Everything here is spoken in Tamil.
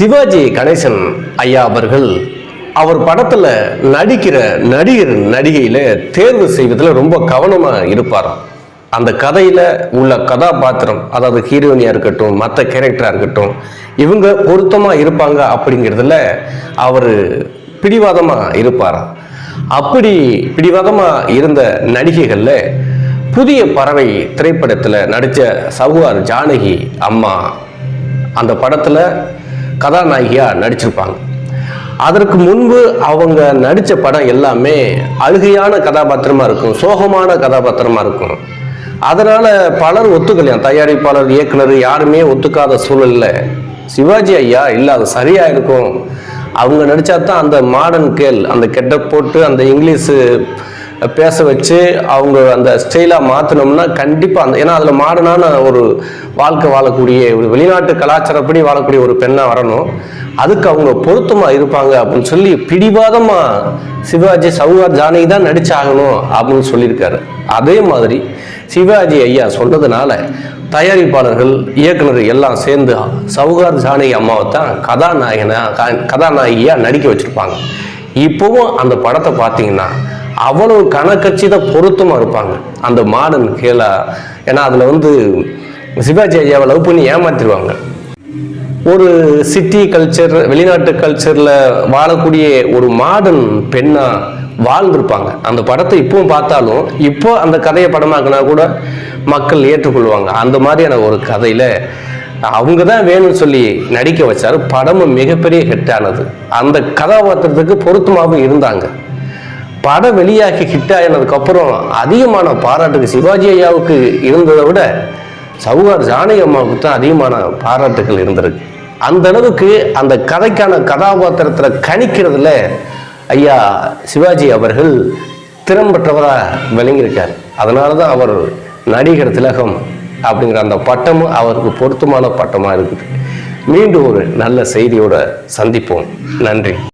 சிவாஜி கணேசன் ஐயா அவர்கள் அவர் படத்தில் நடிக்கிற நடிகர் நடிகையில் தேர்வு செய்வதில் ரொம்ப கவனமாக இருப்பாராம் அந்த கதையில் உள்ள கதாபாத்திரம் அதாவது ஹீரோயினியாக இருக்கட்டும் மற்ற கேரக்டராக இருக்கட்டும் இவங்க பொருத்தமாக இருப்பாங்க அப்படிங்கிறதுல அவர் பிடிவாதமாக இருப்பார். அப்படி பிடிவாதமாக இருந்த நடிகைகளில் புதிய பறவை திரைப்படத்தில் நடித்த சவுகார் ஜானகி அம்மா அந்த படத்தில் கதாநாயகியாக நடிச்சிருப்பாங்க. அதற்கு முன்பு அவங்க நடித்த படம் எல்லாமே அழுகையான கதாபாத்திரமாக இருக்கும் சோகமான கதாபாத்திரமாக இருக்கும். அதனால் பலர் ஒத்துக்கலையாம் தயாரிப்பாளர் இயக்குனர் யாருமே ஒத்துக்காத சூழலில் சிவாஜி ஐயா இல்லை அது சரியாக இருக்கும் அவங்க நடித்தா தான் அந்த மாடர்ன் கேள் அந்த கெட்டப் போட்டு அந்த இங்கிலீஷு பேச வச்சு அவங்க அந்த ஸ்டைலாக மாற்றினோம்னா கண்டிப்பாக அந்த ஏன்னா அதில் மாடனான ஒரு வாழ்க்கை வாழக்கூடிய ஒரு வெளிநாட்டு கலாச்சாரப்படி வாழக்கூடிய ஒரு பெண்ணாக வரணும். அதுக்கு அவங்க பொருத்தமாக இருப்பாங்க அப்படின்னு சொல்லி பிடிவாதமாக சிவாஜி சவுகார் ஜானகி தான் நடிச்சாகணும் அப்படின்னு சொல்லியிருக்காரு. அதே மாதிரி சிவாஜி ஐயா சொன்னதுனால தயாரிப்பாளர்கள் இயக்குனர் எல்லாம் சேர்ந்து சவுகார் ஜானகி அம்மாவை தான் கதாநாயகனா கதாநாயகியாக நடிக்க வச்சுருப்பாங்க. இப்போவும் அந்த படத்தை பார்த்தீங்கன்னா அவ்வளவு கணக்கச்சித பொருத்தமாக இருப்பாங்க. அந்த மாடர்ன் கேலா ஏன்னா அதில் வந்து சிவாஜி ஐயாவை லவ் பண்ணி ஏமாத்திடுவாங்க ஒரு சிட்டி கல்ச்சர் வெளிநாட்டு கல்ச்சரில் வாழக்கூடிய ஒரு மாடர்ன் பெண்ணா வாழ்ந்திருப்பாங்க. அந்த படத்தை இப்பவும் பார்த்தாலும் இப்போ அந்த கதையை படமாக்குனா கூட மக்கள் ஏற்றுக்கொள்வாங்க. அந்த மாதிரியான ஒரு கதையில அவங்க தான் வேணும்னு சொல்லி நடிக்க வச்சாரு. படமும் மிகப்பெரிய ஹிட் ஆனது. அந்த கதாபாத்திரத்துக்கு பொருத்தமாகவும் இருந்தாங்க. படம் வெளியாகி ஹிட் ஆனதுக்கப்புறம் அதிகமான பாராட்டுக்கு சிவாஜி ஐயாவுக்கு இருந்ததை விட சவுகார் ஜானகி அம்மாவுக்கு தான் அதிகமான பாராட்டுகள் இருந்திருக்கு. அந்த அளவுக்கு அந்த கதைக்கான கதாபாத்திரத்தில் கணிக்கிறதுல ஐயா சிவாஜி அவர்கள் திறம்பெற்றவராக விளங்கியிருக்கார். அதனால தான் அவர் நடிகர் திலகம் அப்படிங்கிற அந்த பட்டமும் அவருக்கு பொருத்தமான பட்டமாக இருக்குது. மீண்டும் ஒரு நல்ல செய்தியோட சந்திப்போம். நன்றி.